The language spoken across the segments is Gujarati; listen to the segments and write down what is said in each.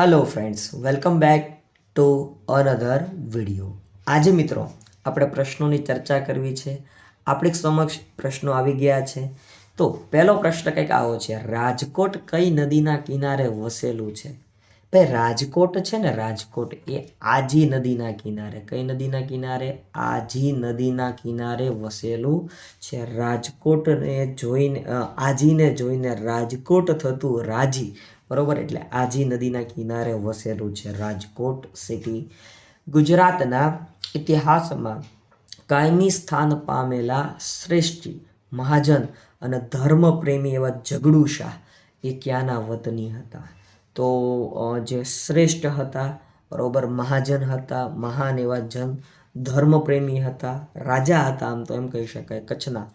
Hello friends welcome back to another video આજે મિત્રો, આપણે પ્રશ્નોની ચર્ચા કરવી છે. આપણી સમક્ષ પ્રશ્નો આવી ગયા છે. તો પહેલો પ્રશ્ન કંઈક આવો છે. રાજકોટ કઈ નદીના કિનારે વસેલું છે? ભાઈ, રાજકોટ છે ને, રાજકોટ એ આજી નદીના કિનારે. કઈ નદીના કિનારે? આજી નદીના કિનારે વસેલું છે. રાજકોટને જોઈને આજીને જોઈને રાજકોટ થતું રાજી. બરોબર? એટલે આજી નદીના કિનારે વસેલું છે રાજકોટ સિટી ગુજરાતના ઇતિહાસમાં કાયમી સ્થાન પામેલા શ્રેષ્ઠી મહાજન અને ધર્મપ્રેમી એવા ઝઘડુ શાહ એ ક્યાંના વતની હતા? તો જે શ્રેષ્ઠ હતા, બરોબર, મહાજન હતા, મહાન એવા જન, ધર્મપ્રેમી હતા, રાજા હતા, આમ તો એમ કહી શકાય, કચ્છના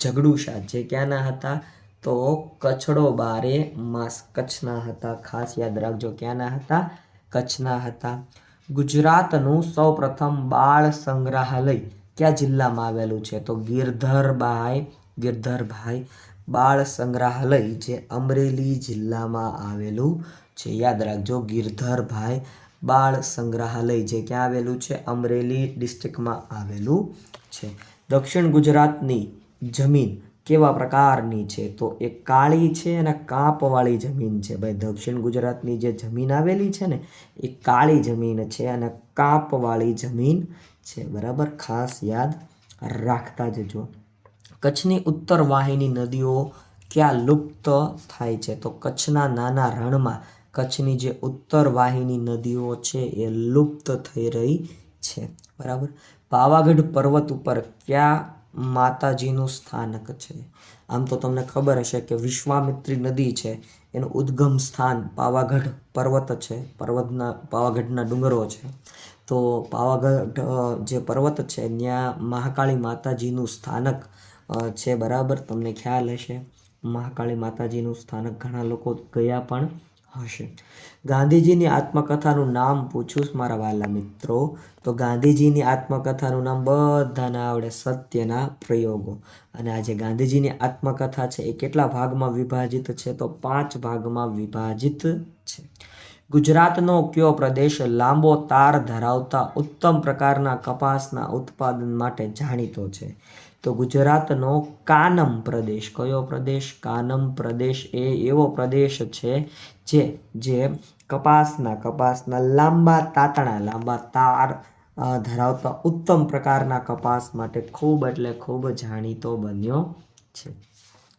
ઝઘડુ શાહ જે ક્યાંના હતા? તો કચ્છડો બારે માસ કચ્છના હતા. ખાસ યાદ રાખજો ક્યાંના હતા? કચ્છના હતા. ગુજરાતનું સૌપ્રથમ બાળ સંગ્રહાલય કયા જિલ્લામાં આવેલું છે? તો ગિરધરભાઈ ગિરધરભાઈ બાળ સંગ્રહાલય જે અમરેલી જિલ્લામાં આવેલું છે. યાદ રાખજો ગિરધરભાઈ બાળ સંગ્રહાલય જે ક્યાં આવેલું છે? અમરેલી ડિસ્ટ્રિક્ટમાં આવેલું છે. દક્ષિણ ગુજરાતની જમીન કેવા પ્રકારની છે? તો એ કાળી છે અને કાંપવાળી જમીન છે. ભાઈ, દક્ષિણ ગુજરાતની જે જમીન આવેલી છે ને, એ કાળી જમીન છે અને કાંપવાળી જમીન છે. બરાબર? ખાસ યાદ રાખતા જજો. કચ્છની ઉત્તર વાહિની નદીઓ ક્યાં લુપ્ત થાય છે? તો કચ્છના નાના રણમાં કચ્છની જે ઉત્તર વાહિની નદીઓ છે, એ લુપ્ત થઈ રહી છે. બરાબર? પાવાગઢ પર્વત ઉપર ક્યાં માતાજીનું સ્થાનક છે. આમ તો તમને ખબર હશે કે વિશ્વામિત્રી નદી છે, એનું ઉદ્ગમ સ્થાન પાવાગઢ પર્વત છે, પર્વતના, પાવાગઢના ડુંગરો છે. તો પાવાગઢ જે પર્વત છે, ત્યાં મહાકાળી માતાજીનું સ્થાનક છે બરાબર? તમને ખ્યાલ હશે. મહાકાળી માતાજીનું સ્થાનક ઘણા લોકો ગયા પણ હશે. ગાંધીજીની આત્મકથાનું નામ પૂછું મારા વાલા મિત્રો. તો ગાંધીજીની આત્મકથાનું નામ બધાને આવડે સત્યના પ્રયોગો. અને આજે ગાંધીજીની આત્મકથા છે એ કેટલા ભાગમાં વિભાજિત છે? તો પાંચ ભાગમાં વિભાજિત છે. ગુજરાતનો કયો પ્રદેશ લાંબો તાર ધરાવતા ઉત્તમ પ્રકારના કપાસના ઉત્પાદન માટે જાણીતો છે? તો ગુજરાતનો કાનમ પ્રદેશ. કયો પ્રદેશ? કાનમ પ્રદેશ એ એવો પ્રદેશ છે જે જે કપાસના કપાસના લાંબા તાતણા, લાંબા તાર ધરાવતા ઉત્તમ પ્રકારના કપાસ માટે ખૂબ એટલે ખૂબ જાણીતો બન્યો છે.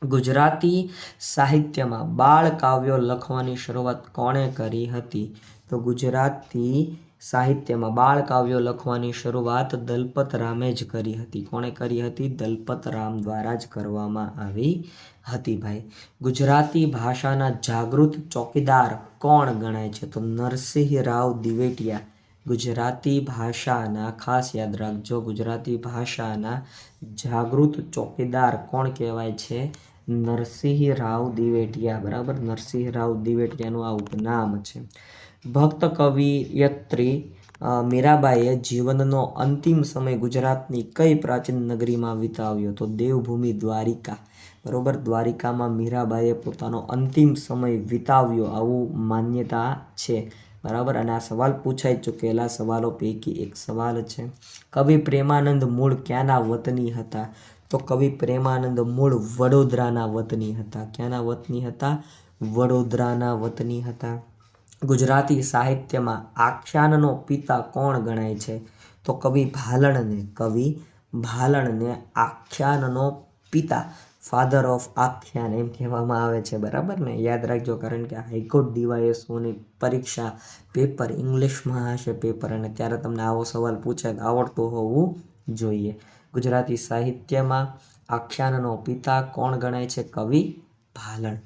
ગુજરાતી સાહિત્યમાં બાળ કાવ્યો લખવાની શરૂઆત કોણે કરી હતી? તો ગુજરાતી સાહિત્યમાં બાળ કાવ્યો લખવાની શરૂઆત દલપત રામે જ કરી હતી. કોણે કરી હતી? દલપત રામ દ્વારા જ કરવામાં આવી હતી ભાઈ. ગુજરાતી ભાષાના જાગૃત ચોકીદાર કોણ ગણાય છે? તો નરસિંહ રાવ દિવેટિયા. ગુજરાતી ભાષાના, ખાસ યાદ રાખજો, ગુજરાતી ભાષાના જાગૃત ચોકીદાર કોણ કહેવાય છે? નરસિંહ રાવ દિવેટિયા. બરાબર? નરસિંહ રાવ દિવેટિયાનું આ ઉપનામ છે. ભક્ત કવિયત્રી મીરાબાઈએ જીવનનો અંતિમ સમય ગુજરાતની કઈ પ્રાચીન નગરીમાં વિતાવ્યો તો દેવભૂમિ દ્વારિકા. બરોબર? દ્વારિકામાં મીરાબાઈએ પોતાનો અંતિમ સમય વિતાવ્યો આવું માન્યતા છે. બરાબર? અને આ સવાલ પૂછાઈ ચૂકેલા સવાલો પૈકી એક સવાલ છે. કવિ પ્રેમાનંદ મૂળ ક્યાંના વતની હતા? તો કવિ પ્રેમાનંદ મૂળ વડોદરાના વતની હતા. ક્યાંના વતની હતા? વડોદરાના વતની હતા. ગુજરાતી સાહિત્યમાં આખ્યાનનો પિતા કોણ ગણાય છે? તો કવિ ભાલણને કવિ ભાલણને આખ્યાનનો પિતા ફાધર ઓફ આખ્યાન એમ કહેવામાં આવે છે, બરાબર ને? યાદ રાખજો, કારણ કે હાઈકોર્ટ ડીવાયએસઓની પરીક્ષા પેપર ઇંગ્લિશમાં હશે પેપર, અને ત્યારે તમને આવો સવાલ પૂછે તો આવડતું હોવું જોઈએ. ગુજરાતી સાહિત્યમાં આખ્યાનનો પિતા કોણ ગણાય છે? કવિ ભાલણ.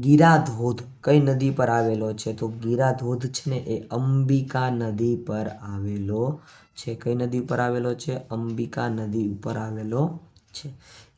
ગીરાધોધ, કઈ નદી પર આવેલો છે? તો ગીરાધોધ છે ને, એ અંબિકા નદી પર આવેલો છે. કઈ નદી ઉપર આવેલો છે? અંબિકા નદી ઉપર આવેલો છે.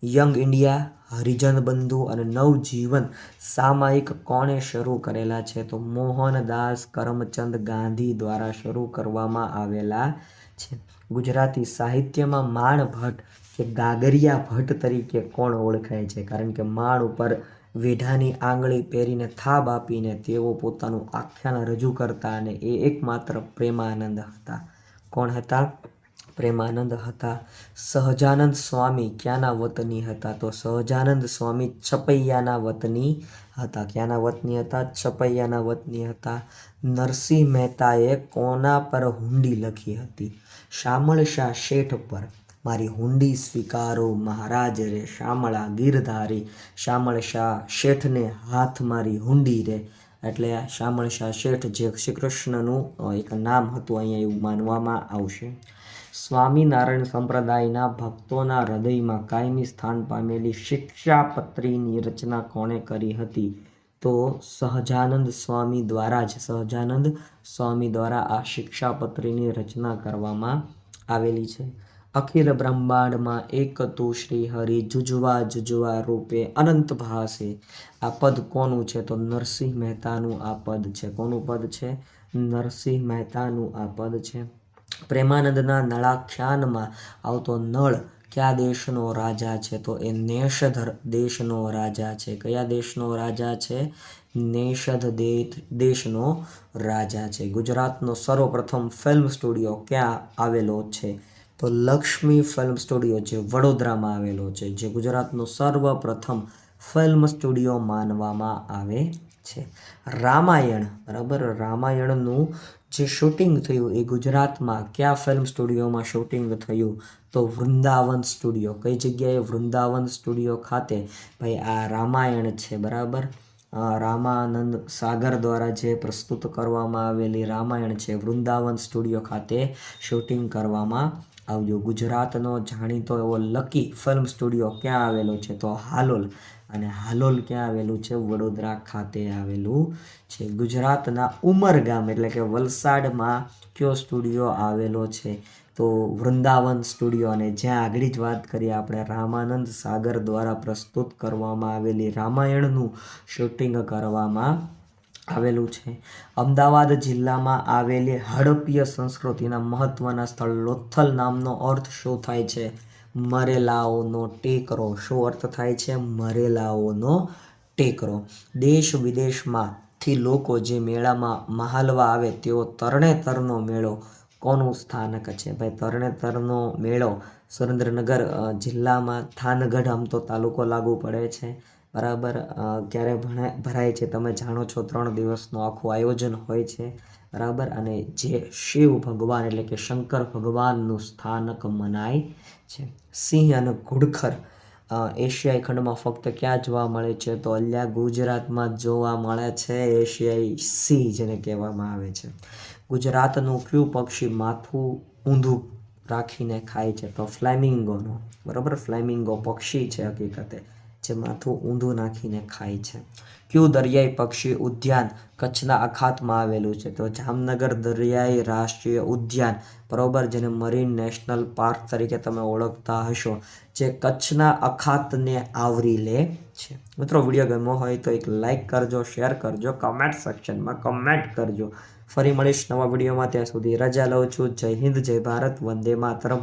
યંગ ઇન્ડિયા, હરિજન બંધુ અને નવજીવન સામાયિક કોણે શરૂ કરેલા છે? તો મોહનદાસ કરમચંદ ગાંધી દ્વારા શરૂ કરવામાં આવેલા છે. ગુજરાતી સાહિત્યમાં માણ ભટ્ટ કે ગાગરિયા ભટ્ટ તરીકે કોણ ઓળખાય છે? કારણ કે માણ ઉપર વેઢાની આંગળી પહેરીને થાબ આપીને તેઓ પોતાનું આખ્યાન રજૂ કરતા અને એ એકમાત્ર પ્રેમાનંદ હતા. કોણ હતા? પ્રેમાનંદ હતા. સહજાનંદ સ્વામી ક્યાંના વતની હતા? તો સહજાનંદ સ્વામી છપૈયાના વતની હતા. ક્યાંના વતની હતા? છપૈયાના વતની હતા. નરસિંહ મહેતાએ કોના પર હુંડી લખી હતી? શામળ શાહ શેઠ પર. મારી હુંડી સ્વીકારો, મહારાજ રે, શામળા ગીરધારી શામળ શાહ શેઠને હાથ મારી હુંડી રે. એટલે શામળ શાહ શેઠ જે શ્રી કૃષ્ણનું એક નામ હતું અહીંયા એવું માનવામાં આવશે. સ્વામિનારાયણ સંપ્રદાયના ભક્તોના હૃદયમાં કાયમી સ્થાન પામેલી શિક્ષાપત્રીની રચના કોણે કરી હતી? તો સહજાનંદ સ્વામી દ્વારા જ, સહજાનંદ સ્વામી દ્વારા આ શિક્ષાપત્રીની રચના કરવામાં આવેલી છે. અખિલ બ્રહ્માંડમાં એક તું શ્રી હરિ જુજવા જુજવા રૂપે અનંત ભાસે. આ પદ કોનું છે? તો નરસિંહ મહેતાનું આ પદ છે. કોનું પદ છે? નરસિંહ મહેતાનું આ પદ છે. પ્રેમાનંદના નળાખ્યાનમાં આવતો નળ કયા દેશનો રાજા છે? તો એ નેષધ દેશનો રાજા છે. કયા દેશનો રાજા છે? નેષધ દે- દેશનો રાજા છે. ગુજરાતનો સર્વપ્રથમ ફિલ્મ સ્ટુડિયો ક્યાં આવેલો છે? તો લક્ષ્મી ફિલ્મ સ્ટુડિયો જે વડોદરામાં આવેલો છે, જે ગુજરાતનો સર્વપ્રથમ ફિલ્મ સ્ટુડિયો માનવામાં આવે છે. રામાયણ, બરાબર? રામાયણનું જે શૂટિંગ થયું એ ગુજરાતમાં કયા ફિલ્મ સ્ટુડિયોમાં શૂટિંગ થયું? તો વૃંદાવન સ્ટુડિયો. કઈ જગ્યાએ? વૃંદાવન સ્ટુડિયો ખાતે. ભાઈ, આ રામાયણ છે, બરાબર? રામાનંદ સાગર દ્વારા જે પ્રસ્તુત કરવામાં આવેલી રામાયણ છે, વૃંદાવન સ્ટુડિયો ખાતે શૂટિંગ કરવામાં આવ્યું ગુજરાતનો જાણીતો એવો લકી ફિલ્મ સ્ટુડિયો ક્યાં આવેલો છે? તો હાલોલ. અને હાલોલ ક્યાં આવેલું છે? વડોદરા ખાતે આવેલું છે. ગુજરાતના ઉમરગામ એટલે કે વલસાડમાં કયો સ્ટુડિયો આવેલો છે? તો વૃંદાવન સ્ટુડિયો અને જ્યાં આગળ જ વાત કરીએ આપણે, રામાનંદ સાગર દ્વારા પ્રસ્તુત કરવામાં આવેલી રામાયણનું શૂટિંગ કરવામાં આવેલું છે. અમદાવાદ જિલ્લામાં આવેલી હડપ્પીય સંસ્કૃતિના મહત્વના સ્થળ લોથલ નામનો અર્થ શું થાય છે? મરેલાઓનો ટેકરો. શું અર્થ થાય છે? મરેલાઓનો ટેકરો. દેશ વિદેશમાંથી લોકો જે મેળામાં મહાલવા આવે તેઓ તરણેતરનો મેળો. કોનું સ્થાનક છે? ભાઈ, તરણેતરનો મેળો સુરેન્દ્રનગર જિલ્લામાં થાનગઢ આમ તો તાલુકો લાગુ પડે છે. બરાબર ક્યારે ભણાય, ભરાય છે, તમે જાણો છો, ત્રણ દિવસનું આખું આયોજન હોય છે, બરાબર? અને જે શિવ ભગવાન એટલે કે શંકર ભગવાનનું સ્થાનક મનાય છે. સિંહ અને ઘુડખર એશિયાઈ ખંડમાં ફક્ત ક્યાં જોવા મળે છે? તો અલ્યા ગુજરાતમાં જોવા મળે છે, એશિયાઈ સિંહ જેને કહેવામાં આવે છે. ગુજરાતનું કયું પક્ષી માથું ઊંધું રાખીને ખાય છે? તો ફ્લેમિંગોનો, બરાબર? ફ્લેમિંગો પક્ષી છે હકીકતે. જે માથું ઊંધું નાખીને ખાય છે. કયું દરિયાઈ પક્ષી ઉદ્યાન કચ્છના અખાતમાં આવેલું છે? તો જામનગર દરિયાઈ રાષ્ટ્રીય ઉદ્યાન, બરોબર, જેને મરીન નેશનલ પાર્ક તરીકે તમે ઓળખતા હશો, જે કચ્છના અખાતને આવરી લે છે. મિત્રો, વીડિયો ગમ્યો હોય તો એક લાઈક કરજો શેર કરજો કમેન્ટ સેક્શનમાં કમેન્ટ કરજો. ફરી મળીશ નવા વિડીયોમાં. ત્યાં સુધી રજા લઉં છું. જય હિન્દ, જય ભારત, વંદે માતરમ.